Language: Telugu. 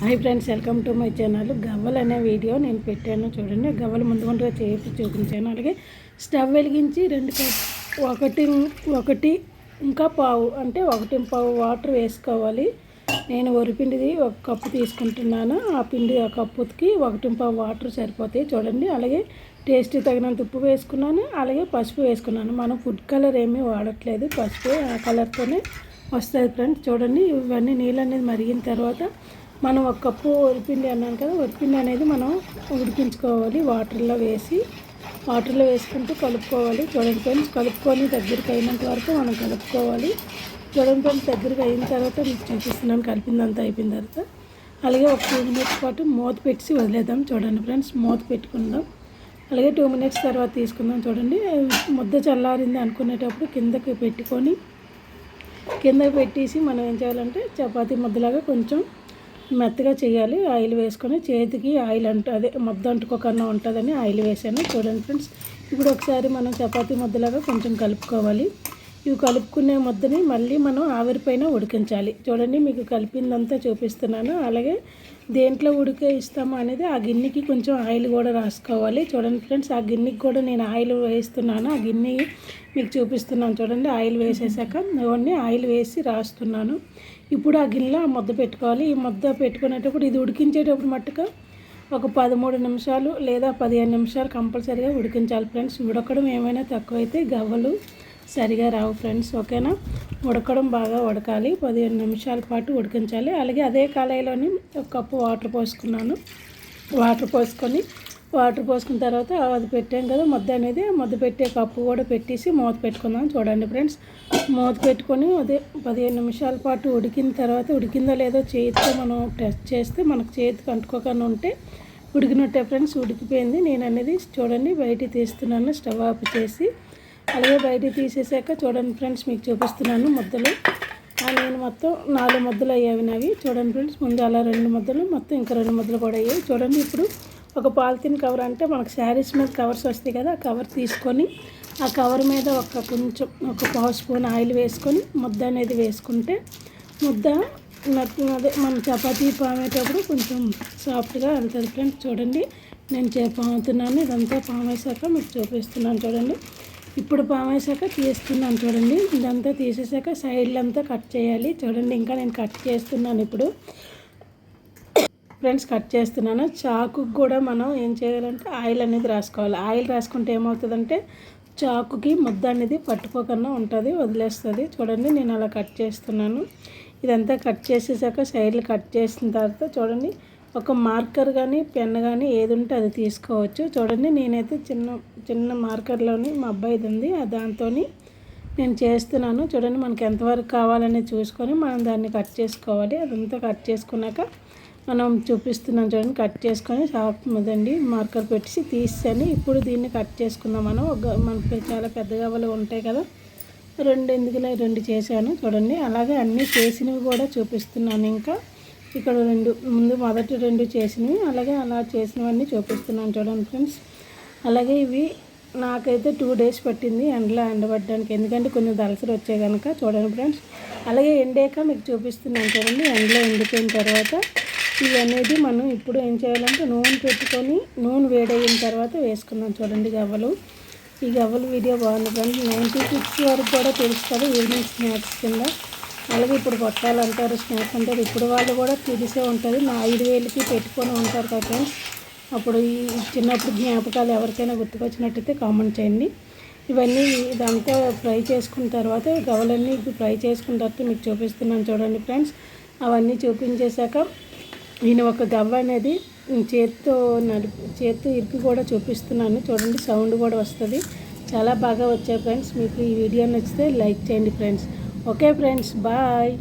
Hi friends welcome to my channel. గవ్వలు అనే వీడియో నేను పెట్టాను చూడండి. గవ్వలు ముందు ముందుగా చేసి చూపించాను. అలాగే స్టవ్ వెలిగించి రెండు కప్ ఒకటి ఒకటి ఇంకా పావు అంటే ఒకటి పావు వాటర్ వేసుకోవాలి. నేను వరిపిండిది ఒక కప్పు తీసుకుంటున్నాను. ఆ పిండి ఆ కప్పుకి ఒకటి పావు వాటర్ సరిపోతాయి చూడండి. అలాగే టేస్ట్ తగినంత ఉప్పు వేసుకున్నాను. అలాగే పసుపు వేసుకున్నాను. మనం ఫుడ్ కలర్ ఏమీ వాడట్లేదు. పసుపు ఆ కలర్తోనే వస్తుంది ఫ్రెండ్స్ చూడండి. ఇవన్నీ నీళ్ళు అనేది మరిగిన తర్వాత మనం ఒక కప్పు వరిపిండి అన్నాను కదా వరిపిండి అనేది మనం ఉడికించుకోవాలి వాటర్లో వేసి వాటర్లో వేసుకుంటూ కలుపుకోవాలి. చూడండి ఫ్రెండ్స్ కలుపుకొని దగ్గరికి అయినంత వరకు మనం కలుపుకోవాలి. చూడండి ఫ్రెండ్స్ దగ్గరికి అయిన తర్వాత మీకు చూపిస్తున్నాను కలిపిందంతా అయిపోయిన తర్వాత. అలాగే ఒక టూ మినిట్స్ పాటు మూత పెట్టి వదిలేద్దాం చూడండి ఫ్రెండ్స్ మూత పెట్టుకుందాం. అలాగే టూ మినిట్స్ తర్వాత తీసుకుందాం చూడండి. ముద్ద చల్లారింది అనుకునేటప్పుడు కిందకి పెట్టుకొని కిందకి పెట్టేసి మనం ఏం చేయాలంటే చపాతీ ముద్దలాగా కొంచెం మెత్తగా చేయాలి. ఆయిల్ వేసుకొని చేతికి ఆయిల్ అంటు అదే ముద్ద అంటుకోకుండా ఉంటుందని ఆయిల్ వేసాను. చూడండి ఫ్రెండ్స్ ఇప్పుడు ఒకసారి మనం చపాతీ ముద్దలాగా కొంచెం కలుపుకోవాలి. ఇవి కలుపుకునే ముద్దని మళ్ళీ మనం ఆవిరిపైన ఉడికించాలి. చూడండి మీకు కలిపిందంతా చూపిస్తున్నాను. అలాగే దేంట్లో ఉడికే ఇస్తాము అనేది ఆ గిన్నెకి కొంచెం ఆయిల్ కూడా రాసుకోవాలి. చూడండి ఫ్రెండ్స్ ఆ గిన్నెకి కూడా నేను ఆయిల్ వేస్తున్నాను. ఆ గిన్నె మీకు చూపిస్తున్నాను చూడండి ఆయిల్ వేసేసాక. ఇవన్నీ ఆయిల్ వేసి రాస్తున్నాను. ఇప్పుడు ఆ గిన్నెలో ఆ ముద్ద పెట్టుకోవాలి. ఈ ముద్ద పెట్టుకునేటప్పుడు ఇది ఉడికించేటప్పుడు మట్టుగా ఒక పదమూడు నిమిషాలు లేదా పదిహేను నిమిషాలు కంపల్సరీగా ఉడికించాలి ఫ్రెండ్స్. ఉడకడం ఏమైనా తక్కువైతే గవ్వలు సరిగా రావు ఫ్రెండ్స్ ఓకేనా? ఉడకడం బాగా ఉడకాలి. పదిహేను నిమిషాల పాటు ఉడికించాలి. అలాగే అదే కళాయిలోని ఒక కప్పు వాటర్ పోసుకున్నాను. వాటర్ పోసుకొని వాటర్ పోసుకున్న తర్వాత అది పెట్టాం కదా ముద్ద అనేది. ముద్ద పెట్టే కప్పు కూడా పెట్టేసి మూత పెట్టుకుందాం చూడండి ఫ్రెండ్స్. మూత పెట్టుకొని అదే పదిహేను నిమిషాల పాటు ఉడికిన తర్వాత ఉడికిందో లేదో చేతితో మనం టెస్ట్ చేస్తే మనకు చేతికి అంటుకోకుండా ఉంటే ఉడికినట్టే ఫ్రెండ్స్ ఉడికిపోయింది. నేను అనేది చూడండి బయట తీస్తున్నాను స్టవ్ ఆఫ్ చేసి అలాగే బయట తీసేసాక చూడండి ఫ్రెండ్స్ మీకు చూపిస్తున్నాను ముద్దలు. నేను మొత్తం నాలుగు ముద్దలు అయ్యావి నావి. చూడండి ఫ్రెండ్స్ ముందు అలా రెండు ముద్దలు మొత్తం ఇంకా రెండు ముద్దలు కూడా అయ్యాయి. చూడండి ఇప్పుడు ఒక పాలిథిన్ కవర్ అంటే మనకు శారీస్ మీద కవర్స్ వస్తాయి కదా ఆ కవర్ తీసుకొని ఆ కవర్ మీద ఒక కొంచెం ఒక పావు స్పూన్ ఆయిల్ వేసుకొని ముద్ద అనేది వేసుకుంటే ముద్ద అదే మనం చపాతీ పామేటప్పుడు కొంచెం సాఫ్ట్గా వెళ్తుంది. ఫ్రెండ్స్ చూడండి. నేను పాముతున్నాను. ఇదంతా పామేశాక మీకు చూపిస్తున్నాను. చూడండి. ఇప్పుడు పామేశాక తీస్తున్నాను చూడండి. ఇదంతా తీసేసాక సైడ్లంతా కట్ చేయాలి. చూడండి ఇంకా నేను కట్ చేస్తున్నాను ఇప్పుడు. ఫ్రెండ్స్ కట్ చేస్తున్నాను. చాకు కూడా మనం ఏం చేయాలంటే ఆయిల్ అనేది రాసుకోవాలి. ఆయిల్ రాసుకుంటే ఏమవుతుందంటే చాకుకి ముద్ద అనేది పట్టుకోకుండా ఉంటుంది వదిలేస్తుంది. చూడండి నేను అలా కట్ చేస్తున్నాను. ఇదంతా కట్ చేసేసాక సైడ్లు కట్ చేసిన తర్వాత చూడండి ఒక మార్కర్ కానీ పెన్ కానీ ఏది ఉంటే అది తీసుకోవచ్చు. చూడండి నేనైతే చిన్న చిన్న మార్కర్లోని మా అబ్బాయిది ఉంది దాంతో నేను చేస్తున్నాను. చూడండి మనకి ఎంతవరకు కావాలని చూసుకొని మనం దాన్ని కట్ చేసుకోవాలి. అదంతా కట్ చేసుకున్నాక మనం చూపిస్తున్నాం చూడండి కట్ చేసుకొని షాప్ మదండి మార్కర్ పెట్టి తీసాను ఇప్పుడు దీన్ని కట్ చేసుకుందాం. మనం ఒక మనకి చాలా పెద్ద గవ్వలు ఉంటాయి కదా. రెండు ఎందుకులే రెండు చేశాను. చూడండి అలాగే అన్నీ చేసినవి కూడా చూపిస్తున్నాను ఇంకా. ఇక్కడ రెండు ముందు మొదటి రెండు చేసినవి అలాగే అలా చేసినవన్నీ చూపిస్తున్నాను చూడండి ఫ్రెండ్స్. అలాగే ఇవి నాకైతే టూ డేస్ పట్టింది ఎండలో ఎండబడడానికి ఎందుకంటే కొన్ని దళసలు వచ్చాయి కనుక చూడండి ఫ్రెండ్స్. అలాగే ఎండాక మీకు చూపిస్తున్నాను చూడండి ఎండలో ఎండిపోయిన తర్వాత ఇవి అనేది మనం ఇప్పుడు ఏం చేయాలంటే నూనె పెట్టుకొని నూనె వేడైన తర్వాత వేసుకుందాం చూడండి గవ్వలు. ఈ గవ్వలు వీడియో బాగుంది ఫ్రెండ్స్. నైంటీ సిక్స్ వరకు కూడా తెలుస్తుంది ఈవినింగ్ స్నాక్స్ కింద. అలాగే ఇప్పుడు కొట్టాలంటారు స్నాక్స్ అంటారు ఇప్పుడు వాళ్ళు కూడా తెలిసే ఉంటుంది. నా ఐదు వేలకి పెట్టుకొని ఉంటారు కదా ఫ్రెండ్స్. అప్పుడు ఈ చిన్నప్పుడు జ్ఞాపకాలు ఎవరికైనా గుర్తుకొచ్చినట్టయితే కామెంట్ చేయండి. ఇవన్నీ ఇదంతా ఫ్రై చేసుకున్న తర్వాత గవలన్నీ ఫ్రై చేసుకున్న తర్వాత మీకు చూపిస్తున్నాను చూడండి ఫ్రెండ్స్. అవన్నీ చూపించేశాక నేను ఒక గవ్వ అనేది చేత్తో నడిపి చేత్తో ఇరికి కూడా చూపిస్తున్నాను. చూడండి సౌండ్ కూడా వస్తుంది. చాలా బాగా వచ్చాయి ఫ్రెండ్స్. మీకు ఈ వీడియో నచ్చితే లైక్ చేయండి ఫ్రెండ్స్. Okay friends bye